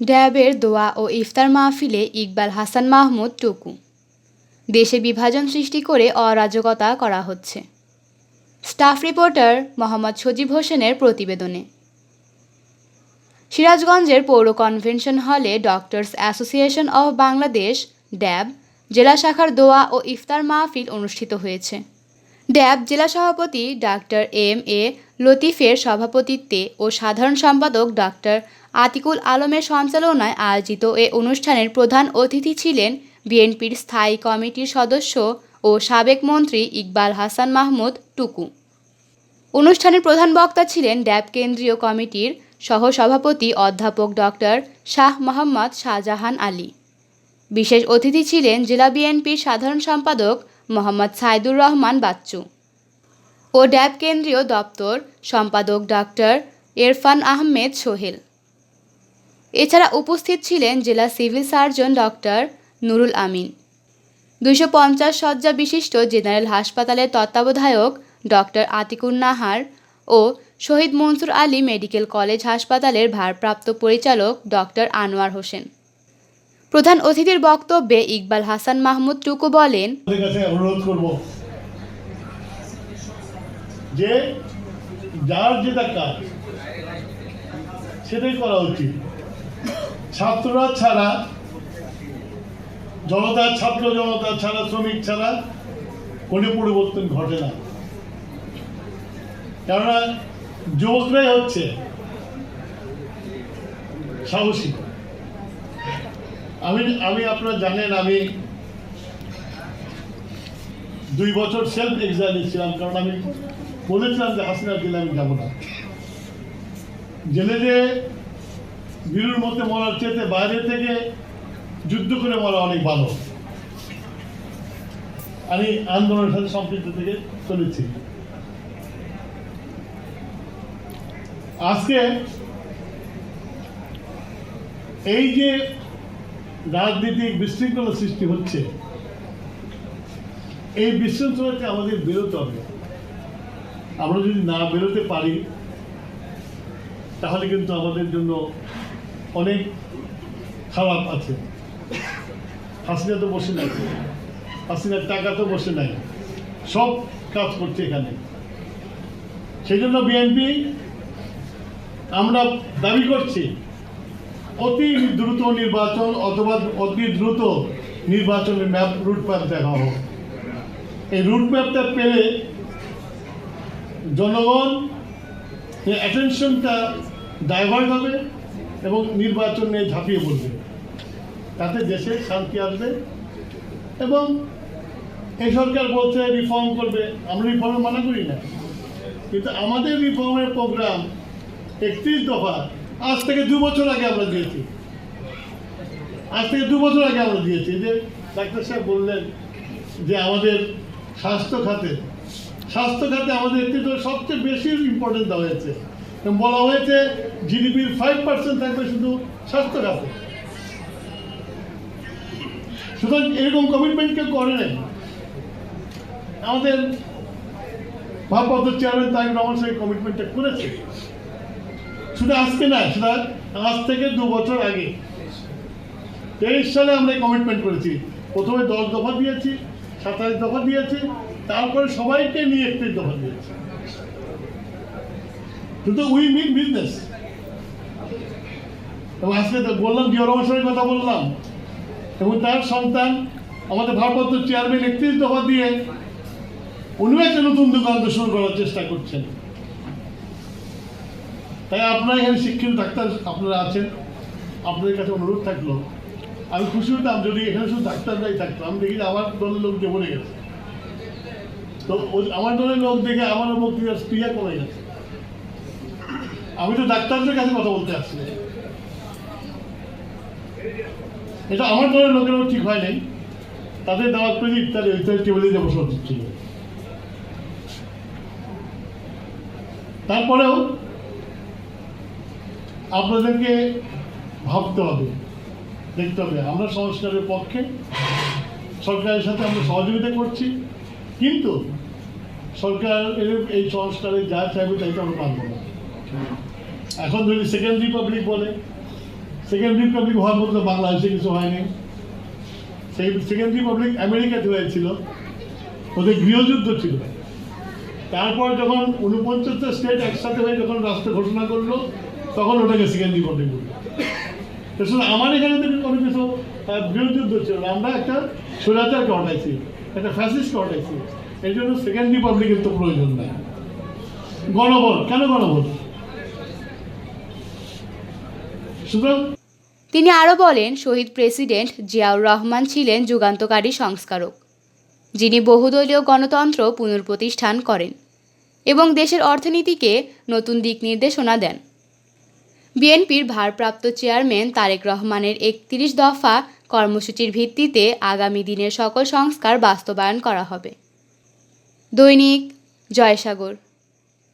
ড্যাবের দোয়া ও ইফতার মাহফিলে ইকবাল হাসান মাহমুদ টুকু। দেশে বিভাজন সৃষ্টি করে অরাজকতা করা হচ্ছে। স্টাফ রিপোর্টার মোহাম্মদ সজীব হোসেনের প্রতিবেদনে। সিরাজগঞ্জের পৌর কনভেনশন হলে doctors association of Bangladesh, DAB, জেলা শাখার দোয়া ও ইফতার মাহফিল অনুষ্ঠিত হয়েছে। ড্যাব জেলা সভাপতি ডাক্তার এম এ লতিফের সভাপতিত্বে ও সাধারণ সম্পাদক ডাক্তার আতিকুল আলমের সঞ্চালনায় আয়োজিত এ অনুষ্ঠানের প্রধান অতিথি ছিলেন বিএনপির স্থায়ী কমিটির সদস্য ও সাবেক মন্ত্রী ইকবাল হাসান মাহমুদ টুকু। অনুষ্ঠানের প্রধান বক্তা ছিলেন ড্যাব কেন্দ্রীয় কমিটির সহসভাপতি অধ্যাপক ডক্টর শাহ মোহাম্মদ শাহজাহান আলী। বিশেষ অতিথি ছিলেন জেলা বিএনপির সাধারণ সম্পাদক মোহাম্মদ সাইদুর রহমান বাচ্চু। ও ড্যাব কেন্দ্রীয় দপ্তর সম্পাদক ডক্টর এরফান আহমেদ সোহেল। এছাড়া উপস্থিত ছিলেন জেলা civil surgeon doctor Nurul Amin. দুইশো পঞ্চাশ শয্যা বিশিষ্ট জেনারেল হাসপাতালের তত্ত্বাবধায়ক ডক্টর আতিকুর নাহার ও শহীদ মনসুর আলী মেডিকেল কলেজ হাসপাতালের ভারপ্রাপ্ত পরিচালক ডক্টর আনোয়ার হোসেন। প্রধান অতিথির বক্তব্যে ইকবাল হাসান মাহমুদ টুকু বলেন অনুরোধ করব যে যার যেটা কাজ, সেটাই করা উচিত। ছাত্ররা ছাড়া, জনতা, ছাত্র জনতা ছাড়া, শ্রমিক ছাড়া কোনো পরিবর্তন ঘটে না। কেননা যুবকরাই হচ্ছে সাহসী। আমি আমি আপনারা জানেন, আমি দুই বছর সেলফ এক্সাইলে ছিলাম কারণ আমি বলেছিলাম যে হাসিনার দিলে আমি যাব না। জেলে যে বীরুর মধ্যে মরার চেয়ে বাইরে থেকে যুদ্ধ করে মরা অনেক ভালো। আমি আন্দোলনের সাথে সম্পৃক্ত থেকে চলেছি। আজকে এই যে রাজনীতিক বিশৃঙ্খলা সৃষ্টি হচ্ছে। এই বিশৃঙ্খলাকে আমাদের বেরোতে হবে। আমরা যদি না বেরোতে পারি, তাহলে কিন্তু আমাদের জন্য অনেক খারাপ আছে। হাসিনা তো বসে নাই। হাসিনার টাকা তো বসে নাই। সব কাজ করছে এখানে। সেই জন্য বিএনপি, আমরা দাবি করছি অতি দ্রুত নির্বাচন অথবা অতি দ্রুত নির্বাচনের ম্যাপ রুট ম্যাপ দেখা হোক। এই রুট ম্যাপটা পেলে জনগণ অ্যাটেনশনটা ডাইভার্ট হবে এবং নির্বাচন নিয়ে ঝাঁপিয়ে পড়বে। তাতে দেশে শান্তি আসবে এবং এই সরকার বলছে রিফর্ম করবে। আমরা রিফর্মে মানা করি না। কিন্তু আমাদের রিফর্মের প্রোগ্রাম একত্রিশ দফা আজ থেকে দু বছর আগে আমরা দিয়েছি। আজ থেকে দু বছর আগে আমরা দিয়েছি। যে ডাক্তার সাহেব বললেন যে আমাদের স্বাস্থ্য খাতে স্বাস্থ্য খাতে আমাদের সবচেয়ে বেশি ইম্পর্টেন্স দেওয়া হয়েছে। বলা হয়েছে জিডিপির ফাইভ পার্সেন্ট থাকবে শুধু স্বাস্থ্য খাতে। সুতরাং এরকম কমিটমেন্ট কেউ করে নাই। আমাদের ভারপ্রাপ্ত চেয়ারম্যান তাই রহমান সেই কমিটমেন্টটা করেছে। শুধু আজকে না সেটা আজ থেকে দু বছর আগে। তেইশ সালে আমরা কমিটমেন্ট করেছি। প্রথমে দশ দফা দিয়েছি, সাতাশ দফা দিয়েছি, তারপরে সবাইকে নিয়ে একটি দফা দিয়েছি। কিন্তু উই মিন বিজনেস এবং আজকে বললাম, জিয়া কথা বললাম। এবং তার সন্তান, আমাদের ভারপ্রাপ্ত চেয়ারম্যান একত্রিশ দফা দিয়ে উনিও একটা নতুন দোকান শুরু করার চেষ্টা করছেন। তাই আপনারা এখানে শিক্ষিত ডাক্তার আপনারা আছেন। আপনাদের কাছে অনুরোধ থাকল। আমি খুশি হতাম যদি এখানে শুধু ডাক্তাররাই থাকতো। আমি দেখি আমার দলের লোক যে বলে গেছে। তো আমার দলের লোক দেখে আমার বক্তৃতার স্প্রিয়া কমে গেছে। আমি তো ডাক্তারদের কাছে কথা বলতে আসছি এটা আমার দলের লোকেরও ঠিক হয় নাই। তাদের দেওয়ার প্রতি ইত্যাদি ইত্যাদি টেবিলে যে বসে ছিল তারপরেও আপনাদেরকে ভাবতে হবে, দেখতে হবে। আমরা সংস্কারের পক্ষে, সরকারের সাথে আমরা সহযোগিতা করছি, কিন্তু সরকার এই সংস্কারে যা চাইবে তাই তো আমরা মানব না। এখন যদি সেকেন্ড রিপাবলিক বলে সেকেন্ড রিপাবলিক হওয়ার মতো বাংলাদেশে কিছু হয়নি। সেই সেকেন্ড রিপাবলিক আমেরিকাতে হয়েছিল, ওদের গৃহযুদ্ধ ছিল। তারপর যখন উনপঞ্চাশটা স্টেট একসাথে হয়ে যখন রাষ্ট্র ঘোষণা করল তখন ওটাকে সেকেন্ড রিপাবলিক বলল তো শুধু আমার এখানে থেকে কোনো কিছু গৃহযুদ্ধ ছিল। আমরা একটা স্বৈরাচারকে হটাইছি, একটা ফ্যাসিস্টকে হটাইছি। এই জন্য সেকেন্ড রিপাবলিকের তো প্রয়োজন নাই। গণভোট কেন গণভোট সুতরাং তিনি আরও বলেন, শহীদ প্রেসিডেন্ট জিয়াউর রহমান ছিলেন যুগান্তকারী সংস্কারক, যিনি বহুদলীয় গণতন্ত্র পুনঃপ্রতিষ্ঠান করেন এবং দেশের অর্থনীতিকে নতুন দিক নির্দেশনা দেন। বিএনপির ভারপ্রাপ্ত চেয়ারম্যান তারেক রহমানের একত্রিশ দফা কর্মসূচির ভিত্তিতে আগামী দিনের সকল সংস্কার বাস্তবায়ন করা হবে। দৈনিক জয়সাগর